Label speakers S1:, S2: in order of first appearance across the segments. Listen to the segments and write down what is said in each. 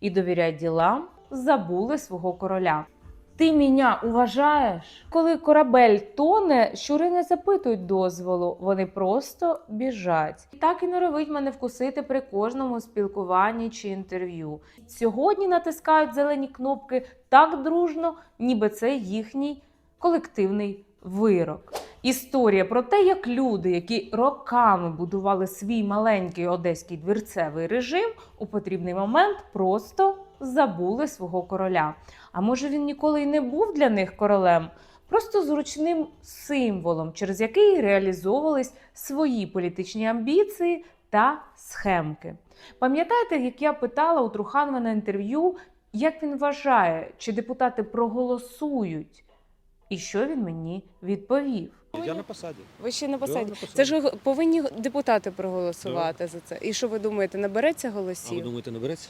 S1: і довіряють ділам, забули свого короля. Ти мене уважаєш? Коли корабель тоне, щури не запитують дозволу, вони просто біжать. Так і норовить мене вкусити при кожному спілкуванні чи інтерв'ю. Сьогодні натискають зелені кнопки так дружно, ніби це їхній колективний вирок. Історія про те, як люди, які роками будували свій маленький одеський двірцевий режим, у потрібний момент просто забули свого короля. А може він ніколи й не був для них королем, просто зручним символом, через який реалізовувались свої політичні амбіції та схемки. Пам'ятаєте, як я питала у Труханова на інтерв'ю, як він вважає, чи депутати проголосують? І що він мені відповів?
S2: Я на посаді.
S3: Ви ще на посаді.
S2: на посаді.
S3: Це ж ви повинні депутати проголосувати за це. І що ви думаєте, набереться
S2: А ви
S3: голосів?
S2: думаєте, набереться?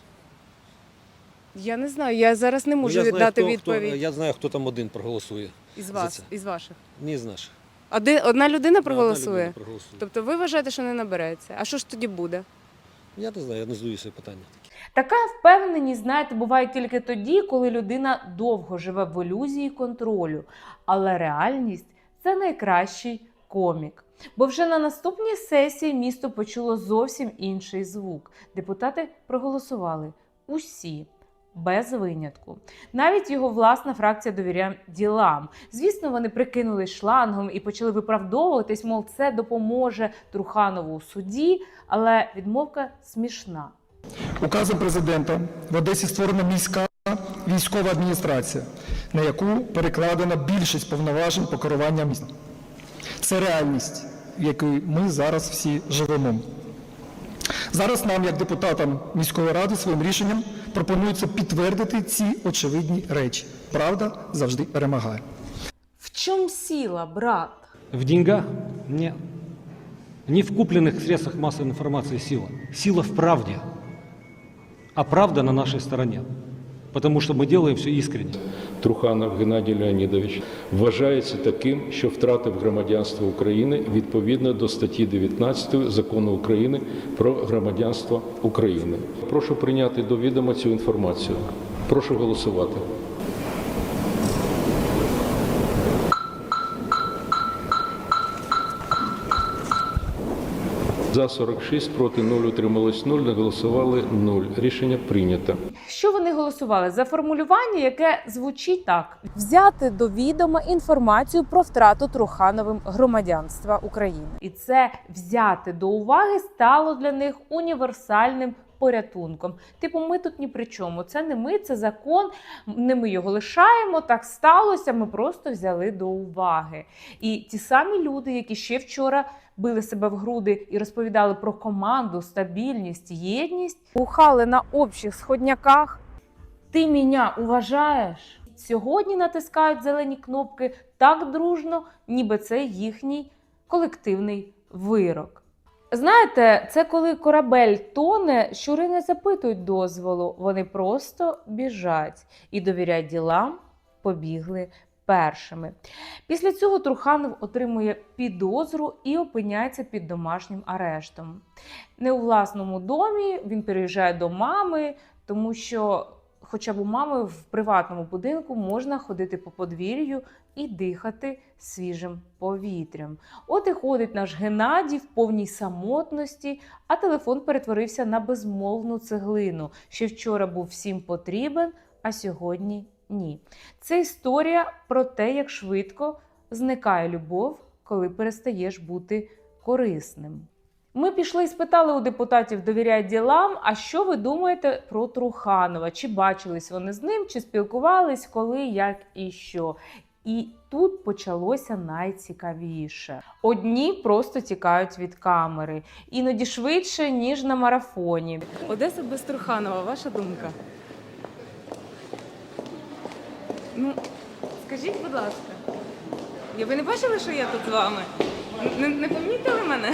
S3: Я не знаю. Я зараз не можу
S2: Ну, я
S3: віддати
S2: знаю, хто,
S3: відповідь
S2: Хто, я знаю, хто там один проголосує.
S3: із
S2: за
S3: вас,
S2: це.
S3: із ваших.
S2: Ні з наших.
S3: А одна людина
S2: Одна
S3: проголосує?
S2: людина проголосує.
S3: Тобто ви вважаєте, що не набереться? А що ж тоді буде?
S2: Я не знаю, я не задаю своє питання.
S1: Така впевненість, знаєте, буває тільки тоді, коли людина довго живе в ілюзії контролю. Але реальність це найкращий комік. Бо вже на наступній сесії місто почуло зовсім інший звук. Депутати проголосували усі. Без винятку. Навіть його власна фракція довіряє ділам. Звісно, вони прикинулись шлангом і почали виправдовуватись, мов це допоможе Труханову у суді, але відмовка смішна.
S4: Указом президента в Одесі створена міська військова адміністрація, на яку перекладено більшість повноважень по керуванню містом. Це реальність, в якій ми зараз всі живемо. Зараз нам, як депутатам міської ради, своїм рішенням пропонується підтвердити ці очевидні речі. Правда завжди перемагає.
S1: В чому сила, брат?
S5: В деньгах? Нет. Не в купленных средствах массовой информации сила. Сила в правде. А правда на нашей стороне. Потому что мы делаем все искренне.
S6: Труханов Геннадій Леонідович вважається таким, що втратив громадянство України відповідно до статті 19 закону України про громадянство України. Прошу прийняти до відома цю інформацію. Прошу голосувати. За 46, проти 0, утрималось 0, не голосували 0. Рішення прийнято.
S1: Що вони голосували за формулювання, яке звучить так: взяти до відома інформацію про втрату Трухановим громадянства України, і це взяти до уваги стало для них універсальним. Порятунком, типу, ми тут ні при чому. Це не ми, це закон. Не ми його лишаємо. Так сталося. Ми просто взяли до уваги. І ті самі люди, які ще вчора били себе в груди і розповідали про команду, стабільність, єдність, бухали на общих сходняках. Ти мене уважаєш? Сьогодні натискають зелені кнопки так дружно, ніби це їхній колективний вирок. Знаєте, це коли корабель тоне, щури не запитують дозволу, вони просто біжать і довіряють ділам, побігли першими. Після цього Труханов отримує підозру і опиняється під домашнім арештом. Не у власному домі він переїжджає до мами, тому що, хоча б у мами в приватному будинку можна ходити по подвір'ю і дихати свіжим повітрям. От і ходить наш Геннадій в повній самотності, а телефон перетворився на безмовну цеглину. Ще вчора був всім потрібен, а сьогодні ні. Це історія про те, як швидко зникає любов, коли перестаєш бути корисним. Ми пішли і спитали у депутатів довіряють ділам. А що ви думаєте про Труханова? Чи бачились вони з ним, чи спілкувались, коли, як і що? І тут почалося найцікавіше. Одні просто тікають від камери, іноді швидше, ніж на марафоні.
S3: Одеса без Труханова, ваша думка? Ну, скажіть, будь ласка. Ви не бачили, що я тут з вами? Не, не помітили мене?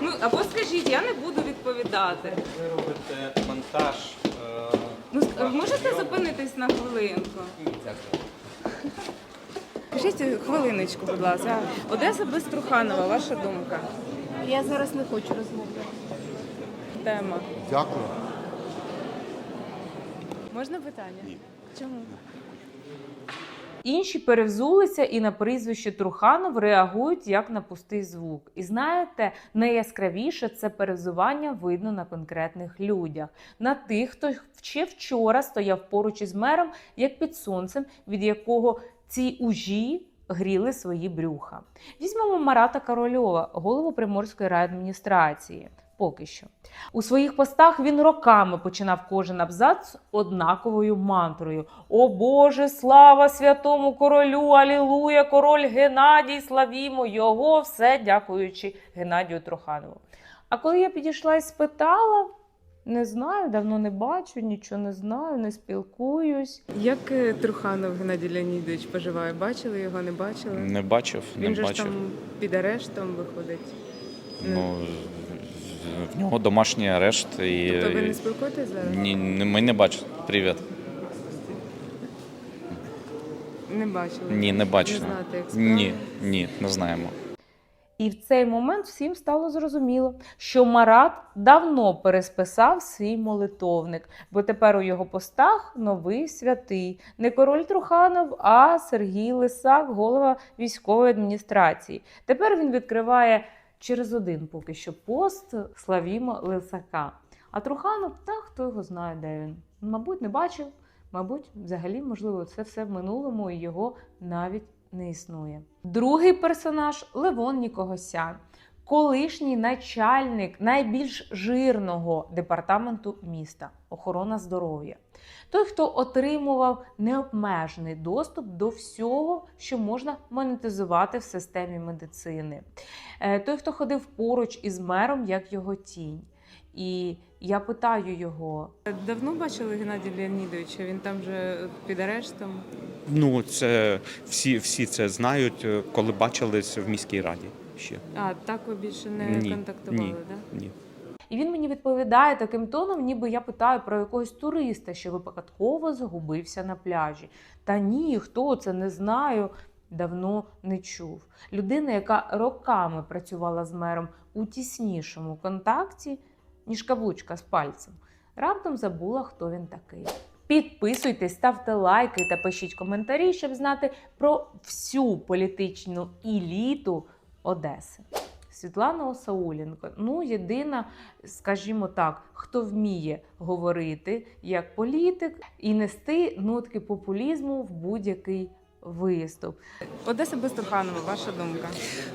S3: Ну, або скажіть, я не буду відповідати.
S7: Ви робите монтаж. е,
S3: Ну, ск- можете зупинитись на хвилинку?
S7: Дякую.
S3: Скажіть хвилиночку, будь ласка. Одеса без Труханова, ваша думка?
S8: Я зараз не хочу розмовляти.
S3: Тема.
S9: Дякую.
S3: Можна питання?
S8: Ні.
S3: Чому?
S1: Інші перевзулися і на прізвище Труханов реагують як на пустий звук. І знаєте, найяскравіше це перевзування видно на конкретних людях, на тих, хто ще вчора стояв поруч із мером, як під сонцем, від якого ці ужі гріли свої брюха. Візьмемо Марата Корольова, голову Приморської райадміністрації. Поки що. У своїх постах він роками починав кожен абзац однаковою мантрою: О Боже, слава святому королю! Алілуя! Король Геннадій! Славімо його! Все дякуючи Геннадію Труханову. А коли я підійшла і спитала, не знаю, давно не бачу, нічого не знаю, не спілкуюсь.
S3: Як е, Труханов Геннадій Леонідович поживає? Бачили його, не бачили?
S8: Не бачив, не
S3: Він же ж там під арештом виходить.
S8: Ну, в нього домашній арешт і.
S3: Тобто ви не спілкуєтесь зараз?
S8: Ні, не- ми не бачили. Привіт.
S3: Не бачили.
S8: Ні, не бачили.
S3: Не знаєте, як справи?
S8: Ні, ні, не знаємо.
S1: І в цей момент всім стало зрозуміло, що Марат давно пересписав свій молитовник, бо тепер у його постах новий святий, не король Труханов, а Сергій Лисак, голова військової адміністрації. Тепер він відкриває через один поки що пост Славімо Лисака. А Труханов, та хто його знає, де він. Мабуть, не бачив. Мабуть, взагалі, можливо, це все в минулому і його навіть не існує. Другий персонаж Левон Нікогосян, колишній начальник найбільш жирного департаменту міста охорона здоров'я. Той, хто отримував необмежений доступ до всього, що можна монетизувати в системі медицини. Е, Той, хто ходив поруч із мером, як його тінь. І я питаю його,
S3: Давно бачили Геннадія Леонідовича? Він там же під арештом.
S9: Ну, це всі, всі це знають, коли бачились в міській раді ще.
S3: А, так ви більше не
S9: Ні,
S3: контактували,
S9: ні.
S3: так?
S9: Ні.
S1: І він мені відповідає таким тоном, ніби я питаю про якогось туриста, що випадково загубився на пляжі. Та ні, хто це не знаю, давно не чув. Людина, яка роками працювала з мером у тіснішому контакті, ніж каблучка з пальцем, раптом забула, хто він такий. Підписуйтесь, ставте лайки та пишіть коментарі, щоб знати про всю політичну еліту Одеси. Світлана Осауленко, ну єдина, скажімо так, хто вміє говорити як політик і нести нотки популізму в будь-який виступ.
S3: Одеса Безтуханова, ваша думка?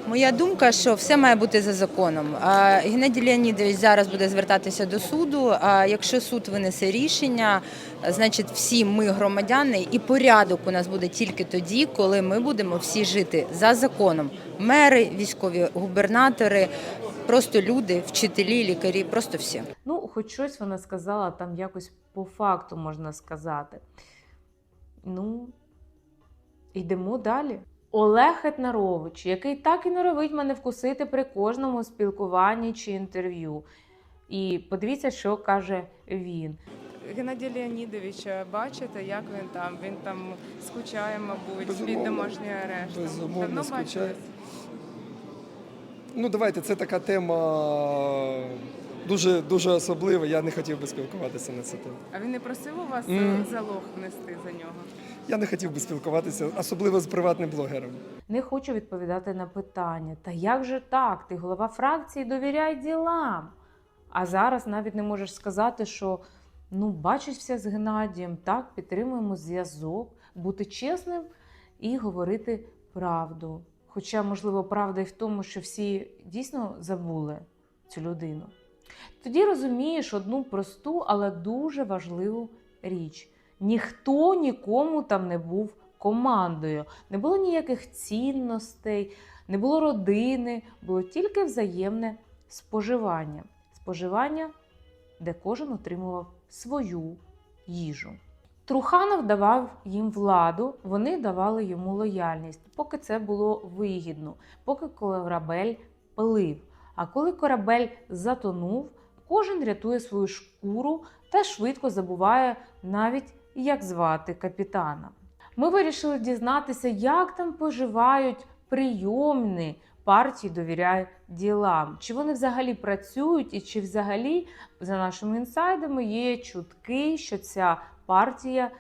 S10: Моя думка, що все має бути за законом. Геннадій Леонідович зараз буде звертатися до суду. А якщо суд винесе рішення, значить всі ми громадяни, і порядок у нас буде тільки тоді, коли ми будемо всі жити за законом. Мери, військові губернатори, просто люди, вчителі, лікарі, просто всі.
S1: Ну, хоч щось вона сказала там якось по факту можна сказати. Ну, йдемо далі. Олег Етнарович, який так і норовить мене вкусити при кожному спілкуванні чи інтерв'ю. І подивіться, що каже він.
S3: Геннадія Леонідовича бачите, як він там? Він там скучає, мабуть, під домашньою арештом.
S4: Безумовно,
S3: Давно
S4: скучає.
S3: бачились?
S4: Ну, давайте, це така тема дуже, дуже особлива. Я не хотів би спілкуватися на цю тему.
S3: А він не просив у вас е, залог внести за нього?
S4: Я не хотів би спілкуватися, особливо з приватним блогером.
S1: Не хочу відповідати на питання. Та як же так? Ти голова фракції, довіряй ділам. А зараз навіть не можеш сказати, що ну, бачишся з Геннадієм, так, підтримуємо зв'язок, бути чесним і говорити правду. Хоча, можливо, правда і в тому, що всі дійсно забули цю людину. Тоді розумієш одну просту, але дуже важливу річ: ніхто нікому там не був командою, не було ніяких цінностей, не було родини, було тільки взаємне споживання. Споживання, де кожен отримував свою їжу. Труханов давав їм владу, вони давали йому лояльність, поки це було вигідно, поки корабель плив. А коли корабель затонув, кожен рятує свою шкуру та швидко забуває навіть, як звати капітана. Ми вирішили дізнатися, як там поживають прийомні партії довіряє ділам. Чи вони взагалі працюють, і чи взагалі, за нашими інсайдами, є чутки, що ця партія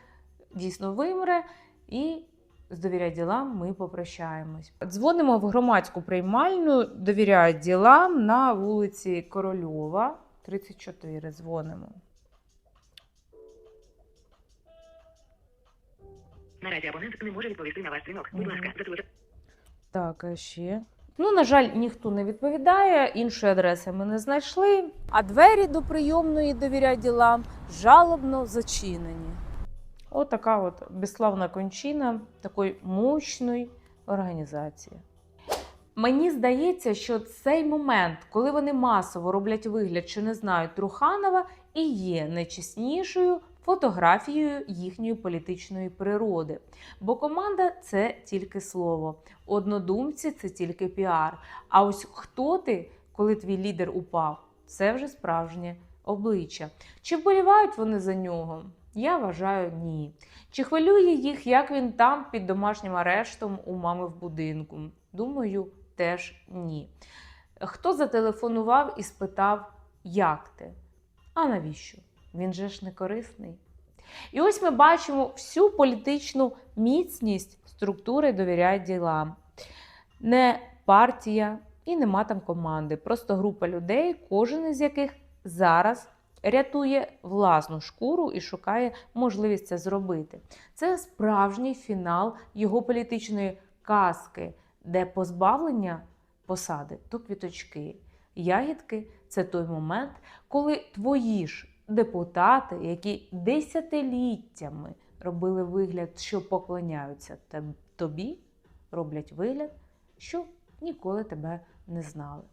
S1: дійсно вимре і з довіряй ділам ми попрощаємось. Дзвонимо в громадську приймальну довіряй ділам на вулиці Корольова, 34. Дзвонимо.
S11: Наразі абонент не може відповісти на ваш дзвінок. Будь ласка, зателефонуйте.
S1: Так, а ще. Ну, на жаль, ніхто не відповідає, іншої адреси ми не знайшли. А двері до прийомної довіряй ділам жалобно зачинені. Отака от безславна кончина такої мощної організації. Мені здається, що цей момент, коли вони масово роблять вигляд, що не знають Труханова, і є найчеснішою фотографією їхньої політичної природи. Бо команда це тільки слово, однодумці це тільки піар. А ось хто ти, коли твій лідер упав, це вже справжнє обличчя. Чи вболівають вони за нього? Я вважаю, ні. Чи хвилює їх, як він там під домашнім арештом у мами в будинку? Думаю, теж ні. Хто зателефонував і спитав, як ти? А навіщо? Він же ж не корисний. І ось ми бачимо всю політичну міцність структури довіряй ділам. Не партія і нема там команди, просто група людей, кожен із яких зараз рятує власну шкуру і шукає можливість це зробити. Це справжній фінал його політичної казки, де позбавлення посади то квіточки. Ягідки це той момент, коли твої ж депутати, які десятиліттями робили вигляд, що поклоняються тобі, роблять вигляд, що ніколи тебе не знали.